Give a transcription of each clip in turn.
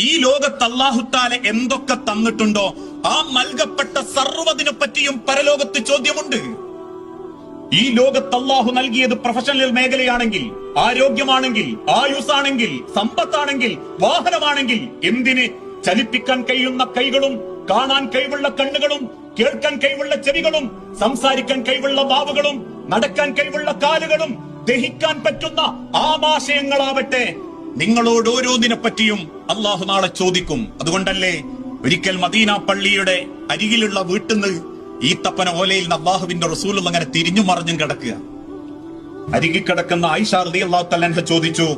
ഈ ലോകത്ത് അള്ളാഹുത്താല എന്തൊക്കെ തന്നിട്ടുണ്ടോ? ആ നൽകപ്പെട്ട സർവതിനെ പറ്റിയും പരലോകത്ത് ചോദ്യമുണ്ട്. ഈ ലോകത്ത് അള്ളാഹു നൽകിയത് പ്രൊഫഷണൽ മേഖലയാണെങ്കിൽ ആരോഗ്യമാണെങ്കിൽ ആയുസാണെങ്കിൽ സമ്പത്താണെങ്കിൽ വാഹനമാണെങ്കിൽ എന്തിന്? ചലിപ്പിക്കാൻ കഴിയുന്ന കൈകളും കാണാൻ കഴിവുള്ള കണ്ണുകളും കേൾക്കാൻ കഴിവുള്ള ചെവികളും സംസാരിക്കാൻ കഴിവുള്ള നാവുകളും നടക്കാൻ കഴിവുള്ള കാലുകളും ദഹിക്കാൻ പറ്റുന്ന ആമാശയങ്ങളാവട്ടെ നിങ്ങളോട് ഓരോന്നിനെ പറ്റിയും അള്ളാഹു നാളെ ചോദിക്കും. അതുകൊണ്ടല്ലേ ഒരിക്കൽ മദീന പള്ളിയുടെ അരികിലുള്ള വീട്ടിൽ നിന്ന് ഈ ഈത്തപ്പന ഓലയിൽ നിന്ന് അള്ളാഹുവിന്റെ റസൂൽ അങ്ങനെ തിരിഞ്ഞു മറിഞ്ഞും കിടക്കുക. അരികിൽ കിടക്കുന്ന ആയിഷ റതി അള്ളാഹു ചോദിച്ചു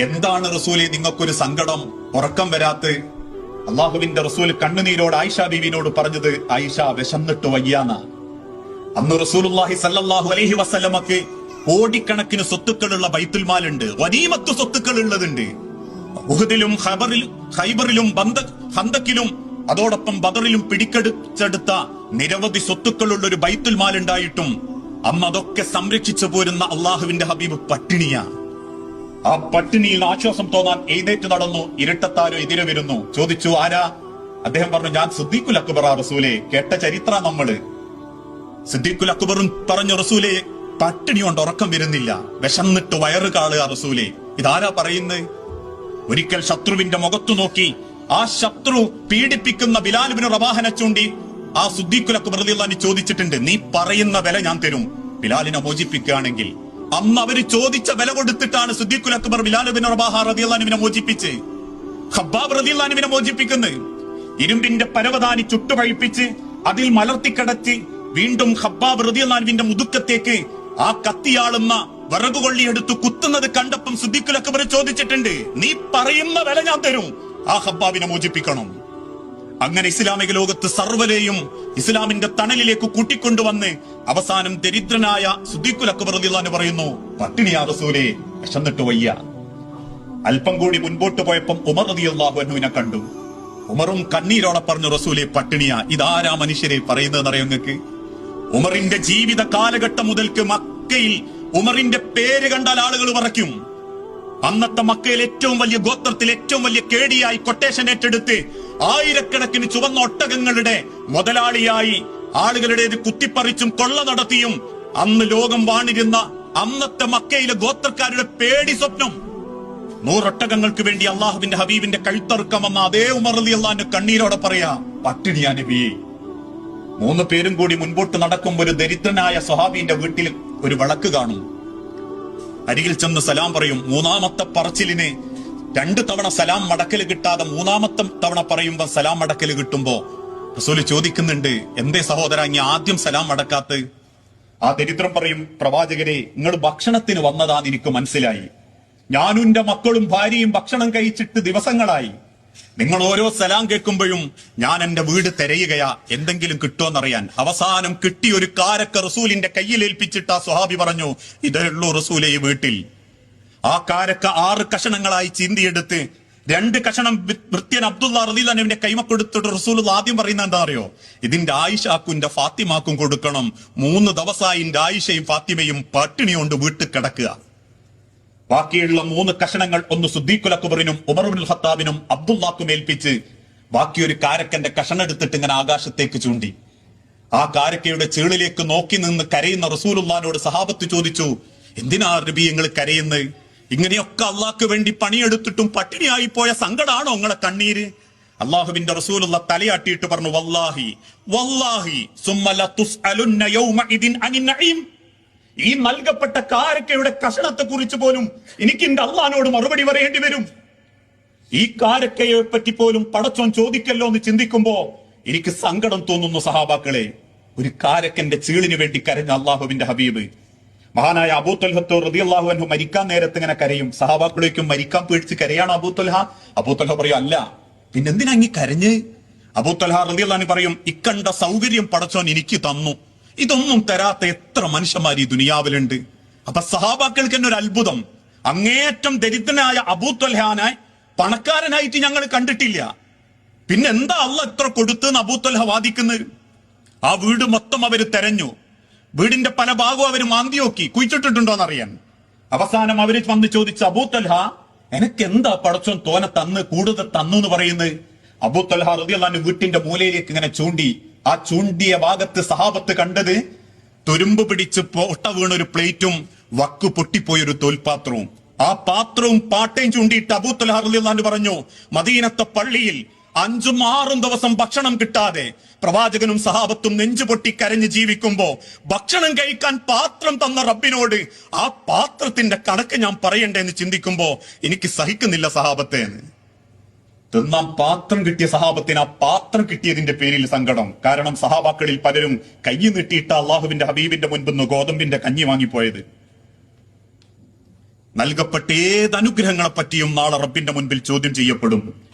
എന്താണ് റസൂലെ നിങ്ങൾക്കൊരു സങ്കടം ഉറക്കം വരാത്ത് അള്ളാഹുവിന്റെ റസൂൽ കണ്ണുനീരോട് ആയിഷ ബീവിനോട് പറഞ്ഞത് ആയിഷ വിശന്നിട്ട് വയ്യാന്ന. അന്ന് സല്ലല്ലാഹു അലൈഹി വസല്ലമക്ക് കോടിക്കണക്കിന് സ്വത്തുക്കളുള്ള ബൈത്തുൽമാലുണ്ട്. വനീമത്ത് സ്വത്തുക്കൾ ഉള്ളതുണ്ട് ഉഹദിലും ഖൈബറിലും ബന്ധ ഹന്തക്കിലും അതോടൊപ്പം ബദറിലും പിടിക്കെടുത്തെടുത്ത നിരവധി സ്വത്തുക്കളുള്ള ഒരു ബൈത്തുൽമാൽ ഉണ്ടായിട്ടും അന്ന് അതൊക്കെ സംരക്ഷിച്ചു പോരുന്ന അള്ളാഹുവിന്റെ ഹബീബ് പട്ടിണിയാ ആ പട്ടിണിയിൽ ആശ്വാസം തോന്നാൻ എഴുന്നേറ്റ് നടന്നു ഇരട്ടത്താരോ എതിരെ വരുന്നു. ചോദിച്ചു ആരാ? അദ്ദേഹം പറഞ്ഞു ഞാൻ സിദ്ദീഖുൽ അക്ബർ റസൂലെ. കേട്ട ചരിത്ര നമ്മൾ. സിദ്ദീഖുൽ അക്ബറും പറഞ്ഞു റസൂലെ പട്ടിണി കൊണ്ട് ഉറക്കം വരുന്നില്ല. വിശന്നിട്ട് വയറ് കാളുക റസൂലെ. ഇതാരാ പറയുന്നത് ഒരിക്കൽ ശത്രുവിന്റെ മുഖത്തു നോക്കി ആ ശത്രു പീഡിപ്പിക്കുന്ന ബിലാലുബിന് റബാഹനെ ചൂണ്ടി ആ സുദ്ദീഖുലക്ക് മൃതിയുള്ള ചോദിച്ചിട്ടുണ്ട് നീ പറയുന്ന വില ഞാൻ തരും. ബിലാലിനെ മോചിപ്പിക്കുകയാണെങ്കിൽ അന്ന് അവർ ചോദിച്ച വില കൊടുത്തിട്ടാണ് സുദ്ദീഖുൽ ബിലാലുബിൻ റബാഹ റളിയല്ലാഹുവിനെ മോചിപ്പിച്ച്. ഖബ്ബാബ് റളിയല്ലാഹുവിനെ മോചിപ്പിക്കുന്നത് ഇരുമ്പിന്റെ പരവതാനി ചുട്ടുപഴിപ്പിച്ച് അതിൽ മലർത്തിക്കടച്ച് വീണ്ടും ഹബ്ബാബ് റളിയല്ലാഹുവിന്റെ മുതുക്കത്തേക്ക് ആ കത്തിയാളുന്ന വിറകുകൊള്ളി എടുത്ത് കുത്തുന്നത് കണ്ടപ്പം സുദ്ദീഖുൽ ചോദിച്ചിട്ടുണ്ട് നീ പറയുന്ന വില ഞാൻ തരും. ആ ഹബ്ബാബിനെ മോചിപ്പിക്കണം. അങ്ങനെ ഇസ്ലാമിക ലോകത്ത് സർവരെയും ഇസ്ലാമിന്റെ തണലിലേക്ക് കൂട്ടിക്കൊണ്ടുവന്ന് അവസാനം ദരിദ്രനായ സുദ്ദീഖുൽ അക്ബർ പറയുന്നു പട്ടിണിയാ റസൂലേ വിശന്നിട്ട് വയ്യ. അല്പം കൂടി മുൻപോട്ട് പോയപ്പം ഉമർ റളിയല്ലാഹു അൻഹുവിനെ കണ്ടു. ഉമറും കണ്ണീരോടെ പറഞ്ഞു റസൂലെ പട്ടിണിയാ. ഇതാരാ മനുഷ്യരെ പറയുന്നതെന്നറിയോ നിങ്ങൾക്ക്? ഉമറിന്റെ ജീവിത കാലഘട്ടം മുതൽക്ക് മക്കയിൽ ഉമറിന്റെ പേര് കണ്ടാൽ ആളുകൾ പറയ്ക്കും അന്നത്തെ മക്കയിൽ ഏറ്റവും വലിയ ഗോത്രത്തിൽ ഏറ്റവും വലിയ കേടിയായി കൊട്ടേഷൻ ഏറ്റെടുത്ത് ആയിരക്കണക്കിന് ചുവന്ന ഒട്ടകങ്ങളുടെ മുതലാളിയായി ആളുകളുടെ കുത്തിപ്പറിച്ചും കൊള്ള നടത്തിയും അന്ന് ലോകം വാണിരുന്ന അന്നത്തെ മക്കയിലെ ഗോത്രക്കാരുടെ പേടി സ്വപ്നം. നൂറൊട്ടകങ്ങൾക്ക് വേണ്ടി അള്ളാഹുവിന്റെ ഹബീബിന്റെ കഴുത്തറുക്കം വന്ന അതേ ഉമർ അലി അള്ളാഹിന്റെ കണ്ണീരോടെ പറയാ പട്ടിണിയാ നബിയെ മൂന്ന് പേരും കൂടി മുൻപോട്ട് നടക്കുമ്പോൾ ഒരു ദരിദ്രനായ സ്വഹാബിന്റെ വീട്ടിൽ ഒരു വിളക്ക് കാണും. അരികിൽ ചെന്ന് സലാം പറയും മൂന്നാമത്തെ പറച്ചിലിന് രണ്ട് തവണ സലാം മടക്കൽ കിട്ടാതെ മൂന്നാമത്തെ തവണ പറയുമ്പോ സലാം മടക്കൽ കിട്ടുമ്പോ റസൂൽ ചോദിക്കുന്നുണ്ട് എന്തേ സഹോദര ഇനി ആദ്യം സലാം മടക്കാത്ത്? ആ ദരിദ്രം പറയും പ്രവാചകരെ നിങ്ങൾ ഭക്ഷണത്തിന് വന്നതാന്ന് എനിക്ക് മനസ്സിലായി. ഞാനും എന്റെ മക്കളും ഭാര്യയും ഭക്ഷണം കഴിച്ചിട്ട് ദിവസങ്ങളായി. നിങ്ങൾ ഓരോ സലാം കേൾക്കുമ്പോഴും ഞാൻ എന്റെ വീട് തിരയുകയാ. എന്തെങ്കിലും കിട്ടുമെന്നറിയാൻ അവസാനം കിട്ടിയ ഒരു കാരക്ക റസൂലിന്റെ കയ്യിൽ ഏൽപ്പിച്ചിട്ട് ആ സ്വഹാബി പറഞ്ഞു ഇതേ ഉള്ളൂ റസൂലെ ഈ വീട്ടിൽ. ആ കാരക്ക ആറ് കഷണങ്ങളായി ചിന്തിയെടുത്ത് രണ്ട് കഷണം വൃത്യൻ അബ്ദുള്ള അറുതി കൈമ കൊടുത്തിട്ട് റസൂൽ ആദ്യം പറയുന്ന എന്താ അറിയോ? ഇതിന്റെ ആയിഷാക്കും ഫാത്തിമാക്കും കൊടുക്കണം. മൂന്ന് ദിവസമായി ആയിഷയും ഫാത്തിമയും പട്ടിണി കൊണ്ട് വീട്ടിൽ കിടക്കുക. ബാക്കിയുള്ള മൂന്ന് കഷണങ്ങൾ ഒന്ന് സുദ്ദീഖുൽ അക്ബറിനും ഉമറുൽ ഖത്താബിനും അബ്ദുല്ലാക്കും ഏൽപ്പിച്ച് ബാക്കിയൊരു കാരക്കന്റെ കഷണം എടുത്തിട്ട് ഇങ്ങനെ ആകാശത്തേക്ക് ചൂണ്ടി. ആ കാരക്കയുടെ ചീളിലേക്ക് നോക്കി നിന്ന് കരയുന്ന റസൂലുള്ളാനോട് സഹാബത്ത് ചോദിച്ചു എന്തിനാ നബി നിങ്ങൾ കരയുന്നത് ഇങ്ങനെയൊക്കെ അള്ളാഹ്ക്ക് വേണ്ടി പണിയെടുത്തിട്ടും പട്ടിണിയായി പോയ സങ്കടാണോ നിങ്ങളെ കണ്ണീര്? അള്ളാഹുവിന്റെ റസൂലുള്ള തലയാട്ടിയിട്ട് പറഞ്ഞു വല്ലാഹി വല്ലാഹി സുമ്മ യൗമ യൗമഇദിൻ അനിൻ നഈം. ഈ നൽകപ്പെട്ട കാരക്കയുടെ കഷണത്തെ കുറിച്ച് പോലും എനിക്ക് എന്റെ അള്ളഹാനോട് മറുപടി പറയേണ്ടി വരും. ഈ കാരക്കയെ പറ്റി പോലും പടച്ചോൻ ചോദിക്കല്ലോ എന്ന് ചിന്തിക്കുമ്പോ എനിക്ക് സങ്കടം തോന്നുന്നു സഹാബാക്കളെ. ഒരു കാരക്കന്റെ ചീളിന് വേണ്ടി കരഞ്ഞ അള്ളാഹുവിന്റെ ഹബീബ്. മഹാനായ അബൂത്തുൽഹത്തോ റതിയല്ലാഹു അൻഹു മരിക്കാൻ നേരത്ത് ഇങ്ങനെ കരയും. സഹാബാക്കളേക്കും മരിക്കാൻ പേടിച്ച് കരയാണ് അബൂത്തുൽഹ അബൂത്തുൽഹ പറയും അല്ല പിന്നെന്തിനാ ഇങ്ങി കരഞ്ഞ്? അബൂത്തുൽഹ റതിയല്ലാഹു പറയും ഇക്കണ്ട സൗകര്യം പടച്ചോൻ എനിക്ക് തന്നു. ഇതൊന്നും തരാത്ത എത്ര മനുഷ്യന്മാർ ഈ ദുനിയാവിലുണ്ട്. അപ്പൊ സഹാബാക്കൾക്ക് തന്നെ ഒരു അത്ഭുതം. അങ്ങേയറ്റം ദരിദ്രനായ അബൂത്വൽഹാനായി പണക്കാരനായിട്ട് ഞങ്ങൾ കണ്ടിട്ടില്ല. പിന്നെ എന്താ അള്ള എത്ര കൊടുത്തെന്ന് അബൂത്വൽഹ വാദിക്കുന്നത്? ആ വീട് മൊത്തം അവർ തെരഞ്ഞു. വീടിന്റെ പല ഭാഗവും അവർ മാന്തി നോക്കി. അറിയാൻ. അവസാനം അവർ വന്ന് ചോദിച്ച അബൂത്തൊലഹ എനിക്ക് എന്താ പടച്ചോൻ തോനെ തന്ന് കൂടുതൽ തന്നു എന്ന് പറയുന്നത്? അബൂ തൽഹ റളിയല്ലാഹു വീട്ടിന്റെ മൂലയിലേക്ക് ഇങ്ങനെ ചൂണ്ടി ആ ചൂണ്ടിയ ഭാഗത്ത് സഹാബത്ത് കണ്ടത്? തുരുമ്പ് പിടിച്ച് പൊട്ട വീണൊരു പ്ലേറ്റും വക്ക് പൊട്ടിപ്പോയൊരു തോൽപാത്രവും. ആ പാത്രവും പാട്ടയും ചൂണ്ടിയിട്ട് അബൂ തൽഹ റളിയല്ലാഹു പറഞ്ഞു മദീനത്തെ പള്ളിയിൽ അഞ്ചും ആറും ദിവസം ഭക്ഷണം കിട്ടാതെ പ്രവാചകനും സഹാബത്തും നെഞ്ചു പൊട്ടി കരഞ്ഞ് ജീവിക്കുമ്പോ ഭക്ഷണം കഴിക്കാൻ പാത്രം തന്ന റബ്ബിനോട് ആ പാത്രത്തിന്റെ കണക്ക് ഞാൻ പറയണ്ടേ എന്ന് ചിന്തിക്കുമ്പോ എനിക്ക് സഹിക്കുന്നില്ല സഹാബത്തെ തിന്നാൻ പാത്രം കിട്ടിയ സഹാബത്തിന് ആ പാത്രം കിട്ടിയതിന്റെ പേരിൽ സങ്കടം. കാരണം സഹാബാക്കളിൽ പലരും കൈ നീട്ടിയിട്ട അള്ളാഹുവിന്റെ ഹബീബിന്റെ മുൻപിന്ന് ഗോതമ്പിന്റെ കഞ്ഞി വാങ്ങിപ്പോയത്. നൽകപ്പെട്ട ഏത് അനുഗ്രഹങ്ങളെ പറ്റിയും നാളെ റബ്ബിന്റെ മുൻപിൽ ചോദ്യം ചെയ്യപ്പെടും.